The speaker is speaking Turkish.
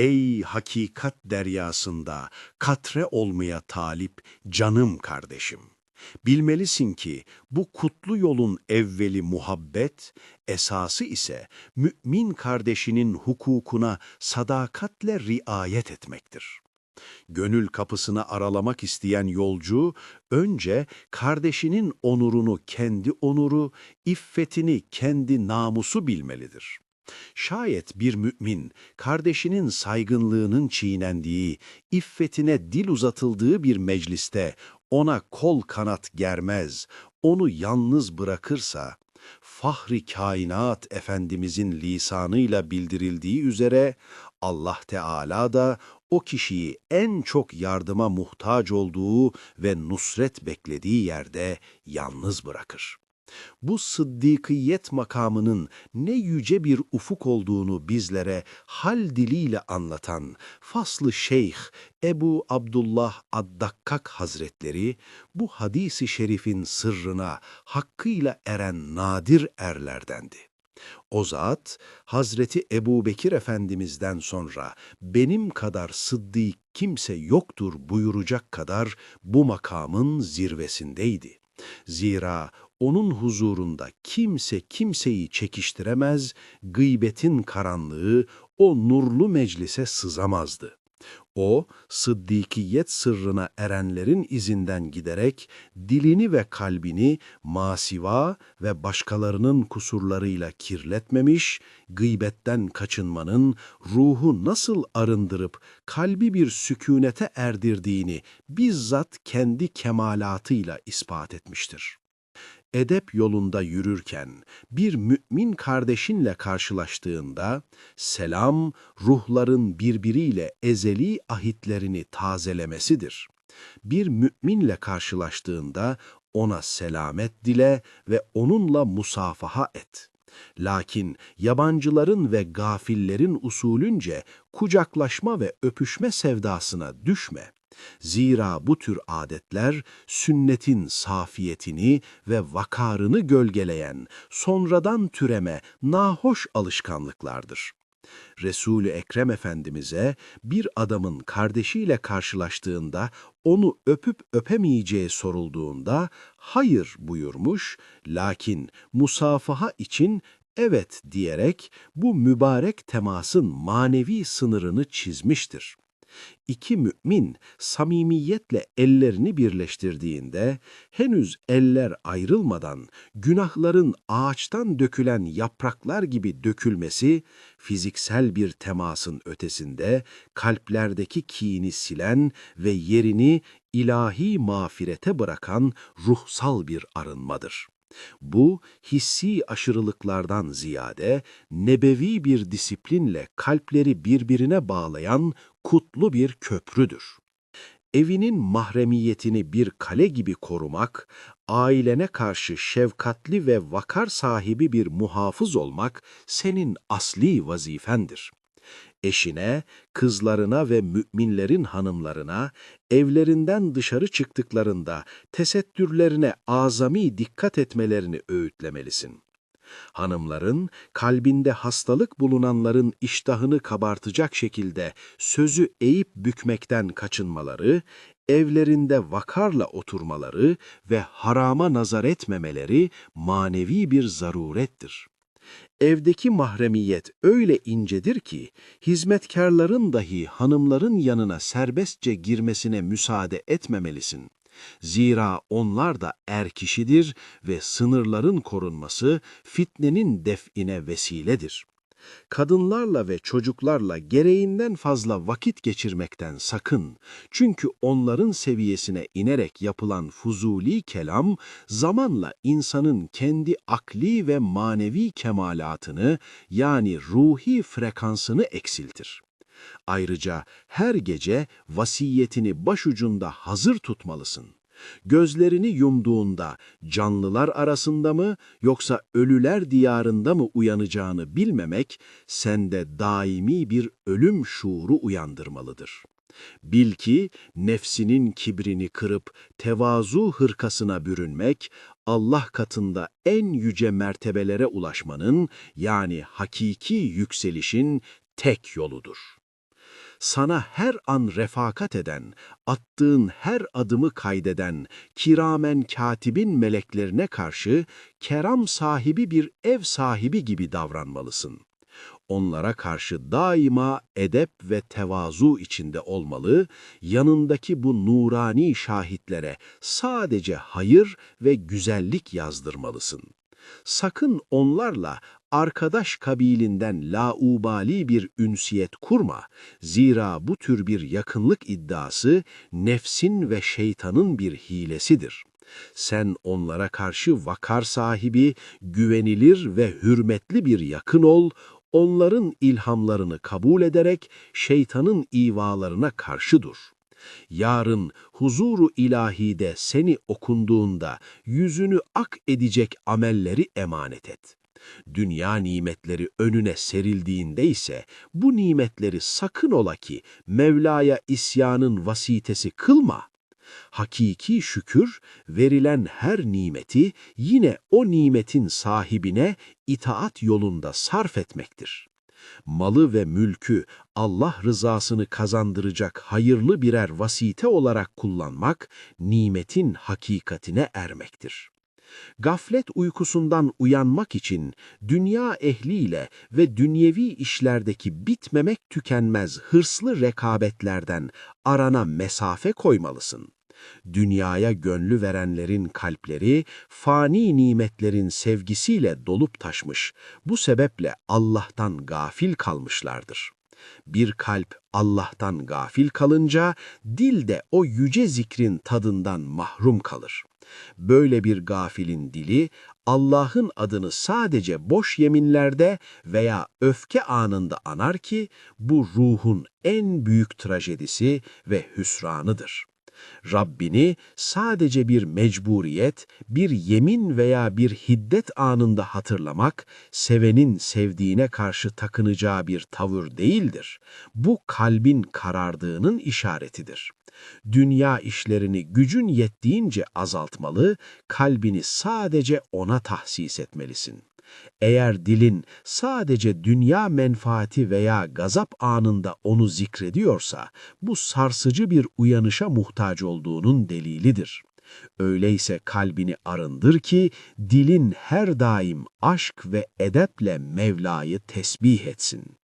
Ey hakikat deryasında katre olmaya talip canım kardeşim. Bilmelisin ki bu kutlu yolun evveli muhabbet, esası ise mümin kardeşinin hukukuna sadakatle riayet etmektir. Gönül kapısını aralamak isteyen yolcu, önce kardeşinin onurunu kendi onuru, iffetini kendi namusu bilmelidir. Şayet bir mümin, kardeşinin saygınlığının çiğnendiği, iffetine dil uzatıldığı bir mecliste ona kol kanat germez, onu yalnız bırakırsa, Fahri Kainat Efendimizin lisanıyla bildirildiği üzere Allah Teala da o kişiyi en çok yardıma muhtaç olduğu ve nusret beklediği yerde yalnız bırakır. Bu sıddıkiyet makamının ne yüce bir ufuk olduğunu bizlere hal diliyle anlatan Faslı Şeyh Ebu Abdullah Addakkak Hazretleri bu hadisi şerifin sırrına hakkıyla eren nadir erlerdendi. O zat, Hazreti Ebu Bekir Efendimiz'den sonra benim kadar sıddık kimse yoktur buyuracak kadar bu makamın zirvesindeydi. Zira onun huzurunda kimse kimseyi çekiştiremez, gıybetin karanlığı o nurlu meclise sızamazdı. O, sıddikiyet sırrına erenlerin izinden giderek dilini ve kalbini masiva ve başkalarının kusurlarıyla kirletmemiş, gıybetten kaçınmanın ruhu nasıl arındırıp kalbi bir sükunete erdirdiğini bizzat kendi kemalatıyla ispat etmiştir edep yolunda yürürken bir mümin kardeşinle karşılaştığında selam ruhların birbiriyle ezeli ahitlerini tazelemesidir. Bir müminle karşılaştığında ona selamet dile ve onunla musafaha et. Lakin yabancıların ve gafillerin usulünce kucaklaşma ve öpüşme sevdasına düşme. Zira bu tür adetler sünnetin safiyetini ve vakarını gölgeleyen, sonradan türeme nahoş alışkanlıklardır. Resul-ü Ekrem Efendimiz'e bir adamın kardeşiyle karşılaştığında onu öpüp öpemeyeceği sorulduğunda hayır buyurmuş, lakin musafaha için evet diyerek bu mübarek temasın manevi sınırını çizmiştir iki mümin samimiyetle ellerini birleştirdiğinde henüz eller ayrılmadan günahların ağaçtan dökülen yapraklar gibi dökülmesi fiziksel bir temasın ötesinde kalplerdeki kini silen ve yerini ilahi mağfirete bırakan ruhsal bir arınmadır. Bu hissi aşırılıklardan ziyade nebevi bir disiplinle kalpleri birbirine bağlayan kutlu bir köprüdür. Evinin mahremiyetini bir kale gibi korumak, ailene karşı şefkatli ve vakar sahibi bir muhafız olmak senin asli vazifendir eşine, kızlarına ve müminlerin hanımlarına, evlerinden dışarı çıktıklarında tesettürlerine azami dikkat etmelerini öğütlemelisin. Hanımların, kalbinde hastalık bulunanların iştahını kabartacak şekilde sözü eğip bükmekten kaçınmaları, evlerinde vakarla oturmaları ve harama nazar etmemeleri manevi bir zarurettir. Evdeki mahremiyet öyle incedir ki, hizmetkarların dahi hanımların yanına serbestçe girmesine müsaade etmemelisin. Zira onlar da er kişidir ve sınırların korunması fitnenin define vesiledir kadınlarla ve çocuklarla gereğinden fazla vakit geçirmekten sakın. Çünkü onların seviyesine inerek yapılan fuzuli kelam, zamanla insanın kendi akli ve manevi kemalatını yani ruhi frekansını eksiltir. Ayrıca her gece vasiyetini başucunda hazır tutmalısın. Gözlerini yumduğunda canlılar arasında mı yoksa ölüler diyarında mı uyanacağını bilmemek sende daimi bir ölüm şuuru uyandırmalıdır. Bil ki nefsinin kibrini kırıp tevazu hırkasına bürünmek Allah katında en yüce mertebelere ulaşmanın yani hakiki yükselişin tek yoludur. Sana her an refakat eden, attığın her adımı kaydeden, kiramen katibin meleklerine karşı keram sahibi bir ev sahibi gibi davranmalısın. Onlara karşı daima edep ve tevazu içinde olmalı, yanındaki bu nurani şahitlere sadece hayır ve güzellik yazdırmalısın. Sakın onlarla arkadaş kabilinden laubali bir ünsiyet kurma. Zira bu tür bir yakınlık iddiası nefsin ve şeytanın bir hilesidir. Sen onlara karşı vakar sahibi, güvenilir ve hürmetli bir yakın ol, onların ilhamlarını kabul ederek şeytanın ivalarına karşı dur. Yarın huzuru ilahide seni okunduğunda yüzünü ak edecek amelleri emanet et. Dünya nimetleri önüne serildiğinde ise bu nimetleri sakın ola ki Mevla'ya isyanın vasitesi kılma. Hakiki şükür verilen her nimeti yine o nimetin sahibine itaat yolunda sarf etmektir. Malı ve mülkü Allah rızasını kazandıracak hayırlı birer vasite olarak kullanmak nimetin hakikatine ermektir. Gaflet uykusundan uyanmak için dünya ehliyle ve dünyevi işlerdeki bitmemek tükenmez hırslı rekabetlerden arana mesafe koymalısın. Dünyaya gönlü verenlerin kalpleri fani nimetlerin sevgisiyle dolup taşmış. Bu sebeple Allah'tan gafil kalmışlardır. Bir kalp Allah'tan gafil kalınca dil de o yüce zikrin tadından mahrum kalır. Böyle bir gafilin dili Allah'ın adını sadece boş yeminlerde veya öfke anında anar ki bu ruhun en büyük trajedisi ve hüsranıdır. Rabbini sadece bir mecburiyet, bir yemin veya bir hiddet anında hatırlamak, sevenin sevdiğine karşı takınacağı bir tavır değildir. Bu kalbin karardığının işaretidir. Dünya işlerini gücün yettiğince azaltmalı, kalbini sadece ona tahsis etmelisin. Eğer dilin sadece dünya menfaati veya gazap anında onu zikrediyorsa, bu sarsıcı bir uyanışa muhtaç olduğunun delilidir. Öyleyse kalbini arındır ki dilin her daim aşk ve edeple Mevla'yı tesbih etsin.